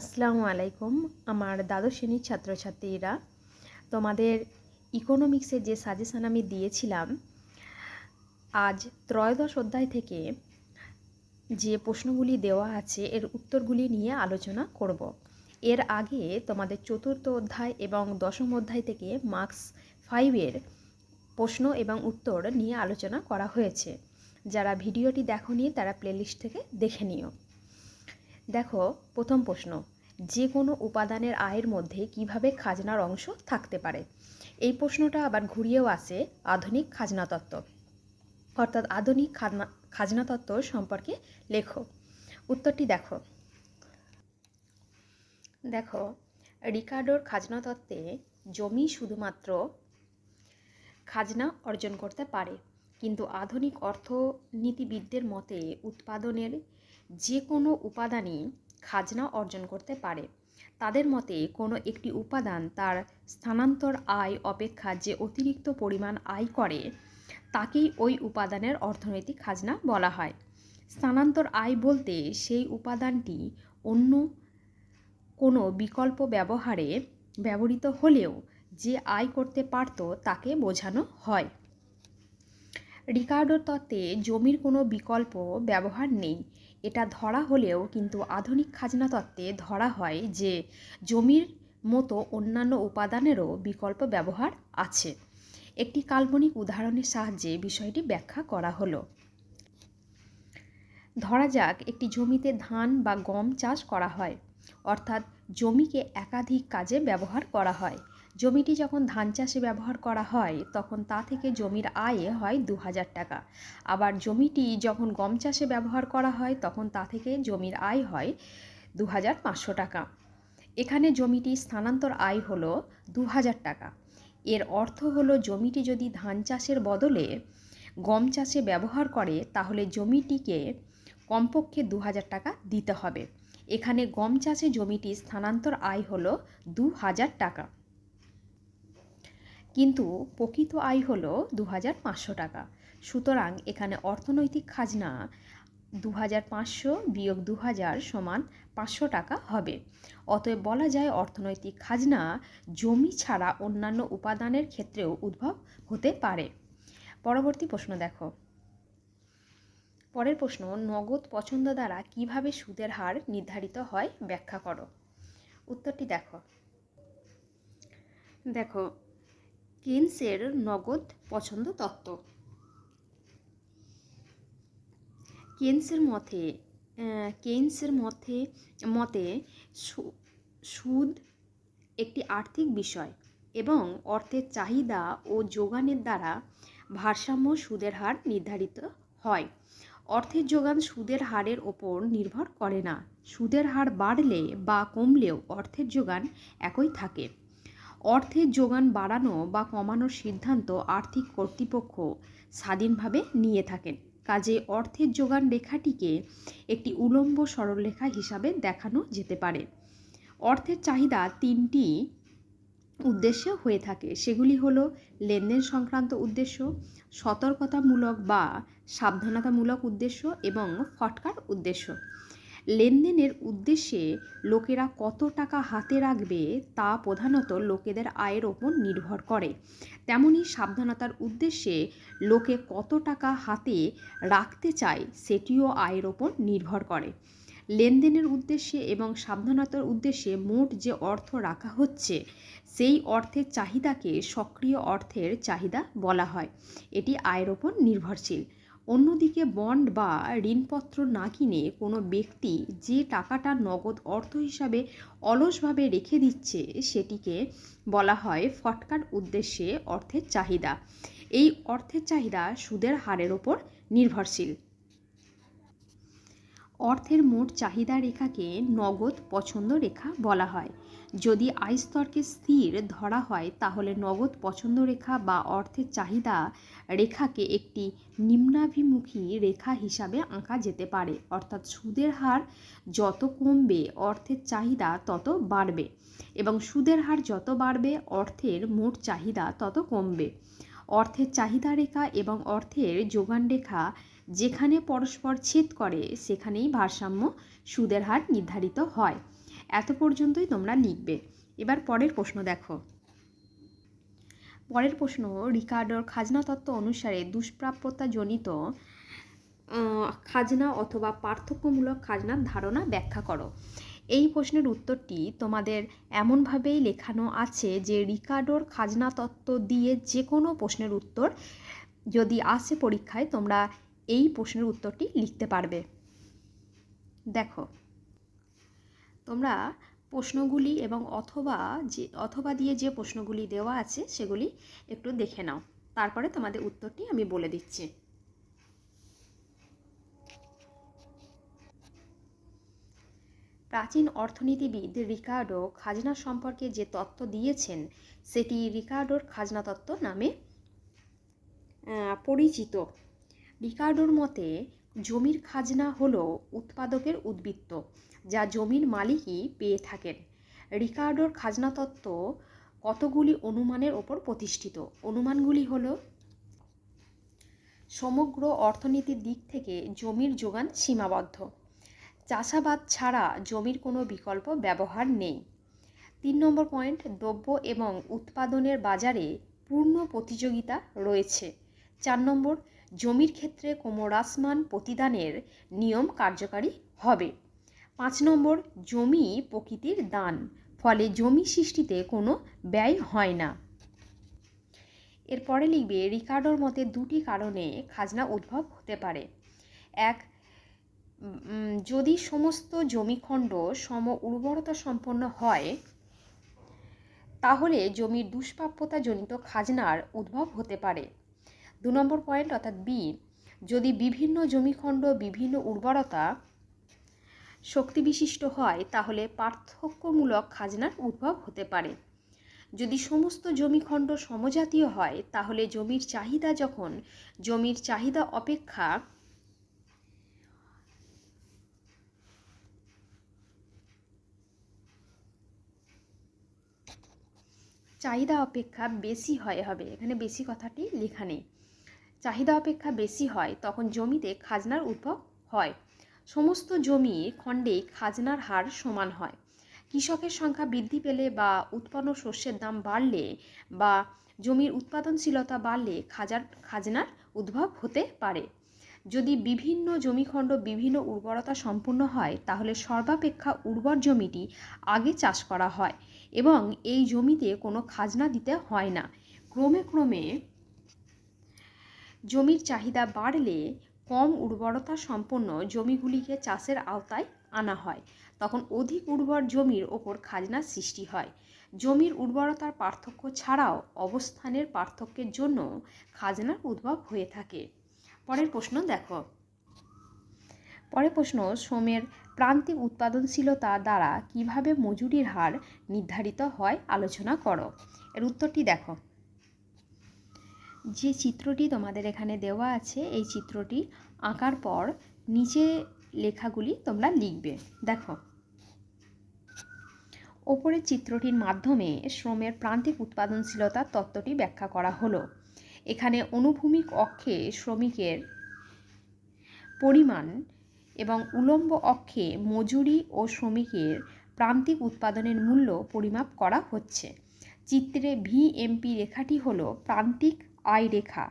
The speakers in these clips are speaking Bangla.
আসসালামু আলাইকুম, আমার দ্বাদশ শ্রেণির ছাত্রছাত্রীরা। তোমাদের ইকোনমিক্সের যে সাজেশান আমি দিয়েছিলাম, আজ ত্রয়োদশ অধ্যায় থেকে যে প্রশ্নগুলি দেওয়া আছে, এর উত্তরগুলি নিয়ে আলোচনা করব। এর আগে তোমাদের চতুর্থ অধ্যায় এবং দশম অধ্যায় থেকে মার্কস ফাইভের প্রশ্ন এবং উত্তর নিয়ে আলোচনা করা হয়েছে। যারা ভিডিওটি দেখোনি, তারা প্লেলিস্ট থেকে দেখে নিও। দেখো, প্রথম প্রশ্ন যে কোনো উপাদানের আয়ের মধ্যে কীভাবে খাজনার অংশ থাকতে পারে? এই প্রশ্নটা আবার ঘুরিয়েও আসে আধুনিক খাজনা তত্ত্ব। অর্থাৎ আধুনিক খাজনা খাজনা তত্ত্ব সম্পর্কে লেখো। উত্তরটি দেখো। দেখো, রিকার্ডোর খাজনা তত্ত্বে জমি শুধুমাত্র খাজনা অর্জন করতে পারে, কিন্তু আধুনিক অর্থনীতিবিদদের মতে উৎপাদনের যে কোনো উপাদানই খাজনা অর্জন করতে পারে। তাদের মতে, কোনো একটি উপাদান তার স্থানান্তর আয় অপেক্ষা যে অতিরিক্ত পরিমাণ আয় করে, তাকেই ওই উপাদানের অর্থনৈতিক খাজনা বলা হয়। স্থানান্তর আয় বলতে সেই উপাদানটি অন্য কোনো বিকল্প ব্যবহারে ব্যবহৃত হলেও যে আয় করতে পারত তাকে বোঝানো হয়। রিকার্ডোর তত্ত্বে জমির কোনো বিকল্প ব্যবহার নেই। এটা ধরা হলেও কিন্তু আধুনিক খাজনা তত্ত্বে ধরা হয় যে জমির মতো অন্যান্য উপাদানেরও বিকল্প ব্যবহার আছে। একটি কাল্পনিক উদাহরণের সাহায্যে বিষয়টি ব্যাখ্যা করা হলো। ধরা যাক, একটি জমিতে ধান বা গম চাষ করা হয়, অর্থাৎ জমিকে একাধিক কাজে ব্যবহার করা হয়। জমিটি যখন ধান চাষে ব্যবহার করা হয়, তখন তা থেকে জমির আয়ে হয় দু হাজার টাকা। আবার জমিটি যখন গম চাষে ব্যবহার করা হয়, তখন তা থেকে জমির আয় হয় দু হাজার পাঁচশো টাকা। এখানে জমিটি স্থানান্তর আয় হলো দু হাজার টাকা। এর অর্থ হলো জমিটি যদি ধান চাষের বদলে গম চাষে ব্যবহার করে, তাহলে জমিটিকে কমপক্ষে দু হাজার টাকা দিতে হবে। এখানে গম চাষে জমিটি স্থানান্তর আয় হলো দু হাজার টাকা। কিন্তু প্রকৃত আয় হলো দু হাজার পাঁচশো টাকা। সুতরাং এখানে অর্থনৈতিক খাজনা দু হাজার পাঁচশো বিয়োগ দু হাজার সমান পাঁচশো টাকা হবে। অতএব বলা যায় অর্থনৈতিক খাজনা জমি ছাড়া অন্যান্য উপাদানের ক্ষেত্রেও উদ্ভব হতে পারে। পরবর্তী প্রশ্ন দেখো। পরের প্রশ্ন, নগদ পছন্দ দ্বারা কীভাবে সুদের হার নির্ধারিত হয় ব্যাখ্যা করো। উত্তরটি দেখো। দেখো কেনসের নগদ পছন্দ তত্ত্ব। কেন্সের মতে কেনসের মতে মতে সুদ একটি আর্থিক বিষয় এবং অর্থের চাহিদা ও যোগানের দ্বারা ভারসাম্য সুদের হার নির্ধারিত হয়। অর্থের যোগান সুদের হারের ওপর নির্ভর করে না। সুদের হার বাড়লে বা কমলেও অর্থের যোগান একই থাকে। অর্থের যোগান বাড়ানো বা কমানোর সিদ্ধান্ত আর্থিক কর্তৃপক্ষ স্বাধীনভাবে নিয়ে থাকেন। কাজে অর্থের যোগান রেখাটিকে একটি উলম্ব সরলরেখা হিসাবে দেখানো যেতে পারে। অর্থের চাহিদা তিনটি উদ্দেশ্যে হয়ে থাকে। সেগুলি হলো লেনদেন সংক্রান্ত উদ্দেশ্য, সতর্কতামূলক বা সাবধানতামূলক উদ্দেশ্য এবং ফটকার উদ্দেশ্য। লেনদেনের উদ্দেশ্যে লোকেরা কত টাকা হাতে রাখবে তা প্রধানত লোকেদের আয়ের ওপর নির্ভর করে। তেমনি সাবধানতার উদ্দেশ্যে লোকে কত টাকা হাতে রাখতে চায় সেটিও আয়ের ওপর নির্ভর করে। লেনদেনের উদ্দেশ্যে এবং সাবধানতার উদ্দেশ্যে মোট যে অর্থ রাখা হচ্ছে, সেই অর্থের চাহিদাকে সক্রিয় অর্থের চাহিদা বলা হয়। এটি আয়ের ওপর নির্ভরশীল। অন্যদিকে বন্ড বা ঋণপত্র না কিনে কোনো ব্যক্তি যে টাকাটা নগদ অর্থ হিসাবে অলসভাবে রেখে দিচ্ছে সেটিকে বলা হয় ফটকার উদ্দেশ্যে অর্থের চাহিদা। এই অর্থের চাহিদা সুদের হারের ওপর নির্ভরশীল। অর্থের মোট চাহিদা রেখাকে নগদ পছন্দ রেখা বলা হয়। যদি আয় স্তরকে স্থির ধরা হয়, তাহলে নগদ পছন্দ রেখা বা অর্থের চাহিদা রেখাকে একটি নিম্নাভিমুখী রেখা হিসাবে আঁকা যেতে পারে। অর্থাৎ সুদের হার যত কমবে, অর্থের চাহিদা তত বাড়বে এবং সুদের হার যত বাড়বে, অর্থের মোট চাহিদা তত কমবে। অর্থের চাহিদা রেখা এবং অর্থের যোগান রেখা যেখানে পরস্পর ছেদ করে, সেখানেই ভারসাম্য সুদের হার নির্ধারিত হয়। এত পর্যন্তই তোমরা লিখবে। এবার পরের প্রশ্ন দেখো। পরের প্রশ্ন, রিকার্ডোর খাজনা তত্ত্ব অনুসারে দুষ্প্রাপ্যতাজনিত খাজনা অথবা পার্থক্যমূলক খাজনার ধারণা ব্যাখ্যা করো। এই প্রশ্নের উত্তরটি তোমাদের এমনভাবেই লেখানো আছে যে রিকার্ডোর খাজনা তত্ত্ব দিয়ে যে কোনো প্রশ্নের উত্তর যদি আসে পরীক্ষায়, তোমরা এই প্রশ্নের উত্তরটি লিখতে পারবে। দেখো তোমরা প্রশ্নগুলি এবং অথবা যে, অথবা দিয়ে যে প্রশ্নগুলি দেওয়া আছে সেগুলি একটু দেখে নাও। তারপরে তোমাদের উত্তরটি আমি বলে দিচ্ছি। প্রাচীন অর্থনীতিবিদ রিকার্ডো খাজনা সম্পর্কে যে তত্ত্ব দিয়েছেন, সেটি রিকার্ডোর খাজনা তত্ত্ব নামে পরিচিত। রিকার্ডোর মতে জমির খাজনা হল উৎপাদকের উদ্বৃত্ত, যা জমির মালিকই পেয়ে থাকেন। রিকার্ডোর খাজনা তত্ত্ব কতগুলি অনুমানের ওপর প্রতিষ্ঠিত? অনুমানগুলি হল, সমগ্র অর্থনীতির দিক থেকে জমির যোগান সীমাবদ্ধ। চাষাবাদ ছাড়া জমির কোনো বিকল্প ব্যবহার নেই। তিন নম্বর পয়েন্ট, দ্রব্য এবং উৎপাদনের বাজারে পূর্ণ প্রতিযোগিতা রয়েছে। চার নম্বর জমির ক্ষেত্রে ক্রমহ্রাসমান প্রতিদানের নিয়ম কার্যকারী হবে। পাঁচ নম্বর, জমি প্রকৃতির দান, ফলে জমি সৃষ্টিতে কোনো ব্যয় হয় না। এরপরে লিখবে, রিকার্ডোর মতে দুটি কারণে খাজনা উদ্ভব হতে পারে। এক যদি সমস্ত জমিখণ্ড সম উর্বরতা সম্পন্ন হয়, তাহলে জমির দুষ্প্রাপ্যতাজনিত খাজনার উদ্ভব হতে পারে। দু নম্বর পয়েন্ট অর্থাৎ বি যদি বিভিন্ন জমিখণ্ড, বিভিন্ন উর্বরতা শক্তি বিশিষ্ট হয়, তাহলে পার্থক্যমূলক খাজনার উদ্ভব হতে পারে। যদি সমস্ত জমিখণ্ড সমজাতীয় হয়, তাহলে জমির চাহিদা যখন, জমির চাহিদা অপেক্ষা চাহিদা অপেক্ষা বেশি হয়, হবে। এখানে বেশি কথাটি লেখা নেই। চাহিদা অপেক্ষা বেশি হয়, তখন জমিতে খাজনার উদ্ভব হয়। সমস্ত জমি খণ্ডে খাজনার হার সমান হয়। কৃষকের সংখ্যা বৃদ্ধি পেলে বা উৎপন্ন শস্যের দাম বাড়লে বা জমির উৎপাদনশীলতা বাড়লে খাজার, খাজনার উদ্ভব হতে পারে। যদি বিভিন্ন জমিখণ্ড বিভিন্ন উর্বরতা সম্পূর্ণ হয়, তাহলে সর্বাপেক্ষা উর্বর জমিটি আগে চাষ করা হয় এবং এই জমিতে কোনো খাজনা দিতে হয় না। ক্রমে ক্রমে জমির চাহিদা বাড়লে কম উর্বরতা সম্পন্ন জমিগুলিকে চাষের আওতায় আনা হয়। তখন অধিক উর্বর জমির ওপর খাজনা সৃষ্টি হয়। জমির উর্বরতার পার্থক্য ছাড়াও অবস্থানের পার্থক্যের জন্য খাজনার উদ্ভব হয়ে থাকে। পরের প্রশ্ন দেখো। পরের প্রশ্ন, শ্রমের প্রান্তিক উৎপাদনশীলতা দ্বারা কীভাবে মজুরির হার নির্ধারিত হয়? আলোচনা করো। এর উত্তরটি দেখো। যে চিত্রটি তোমাদের এখানে দেওয়া আছে, এই চিত্রটি আঁকার পর নিচে লেখাগুলি তোমরা লিখবে। দেখো। ওপরের চিত্রটির মাধ্যমে শ্রমের প্রান্তিক উৎপাদনশীলতার তত্ত্বটি ব্যাখ্যা করা হলো। এখানে অনুভূমিক অক্ষে শ্রমিকের পরিমাণ এবং উলম্ব অক্ষে মজুরি ও শ্রমিকের প্রান্তিক উৎপাদনের মূল্য পরিমাপ করা হচ্ছে। চিত্রে ভিএমপি রেখাটি হলো প্রান্তিক আয় রেখা।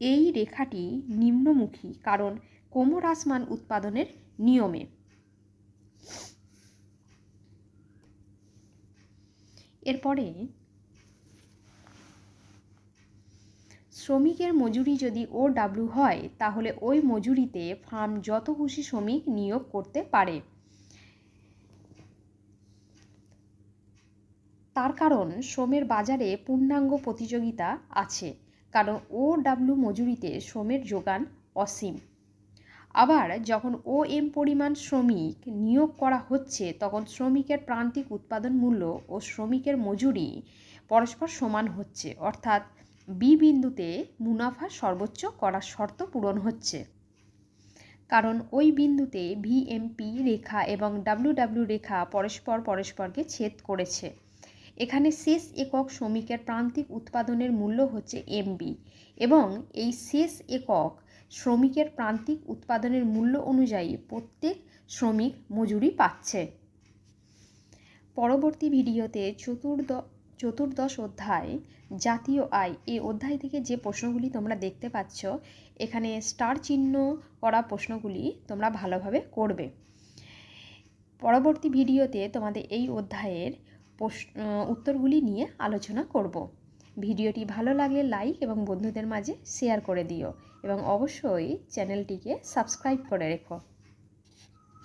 এই রেখাটি নিম্নমুখী কারণ কোমরাসমান উৎপাদনের নিয়মে। এরপরে শ্রমিকের মজুরি যদি ও ডাব্লিউ হয়, তাহলে ওই মজুরিতে ফার্ম যত খুশি শ্রমিক নিয়োগ করতে পারে। তার কারণ শ্রমের বাজারে পূর্ণাঙ্গ প্রতিযোগিতা আছে। কারণ ও ডাব্লিউ মজুরিতে শ্রমের যোগান অসীম। আবার যখন ও এম পরিমাণ শ্রমিক নিয়োগ করা হচ্ছে, তখন শ্রমিকের প্রান্তিক উৎপাদন মূল্য ও শ্রমিকের মজুরি পরস্পর সমান হচ্ছে, অর্থাৎ বি বিন্দুতে মুনাফা সর্বোচ্চ করার শর্ত পূরণ হচ্ছে। কারণ ওই বিন্দুতে ভিএমপি রেখা এবং ডাব্লিউ রেখা পরস্পর পরস্পরকে ছেদ করেছে। এখানে শেষ একক শ্রমিকের প্রান্তিক উৎপাদনের মূল্য হচ্ছে এমবি এবং এই শেষ একক শ্রমিকের প্রান্তিক উৎপাদনের মূল্য অনুযায়ী প্রত্যেক শ্রমিক মজুরি পাচ্ছে। পরবর্তী ভিডিওতে চতুর্দ, চতুর্দশ অধ্যায় জাতীয় আয়, এই অধ্যায় থেকে যে প্রশ্নগুলি তোমরা দেখতে পাচ্ছ, এখানে স্টার চিহ্ন করা প্রশ্নগুলি তোমরা ভালোভাবে করবে। পরবর্তী ভিডিওতে তোমাদের এই অধ্যায়ের উত্তরগুলি নিয়ে আলোচনা করব। ভিডিওটি ভালো লাগলে লাইক এবং বন্ধুদের মাঝে শেয়ার করে দিও এবং অবশ্যই চ্যানেলটিকে সাবস্ক্রাইব করে রেখো।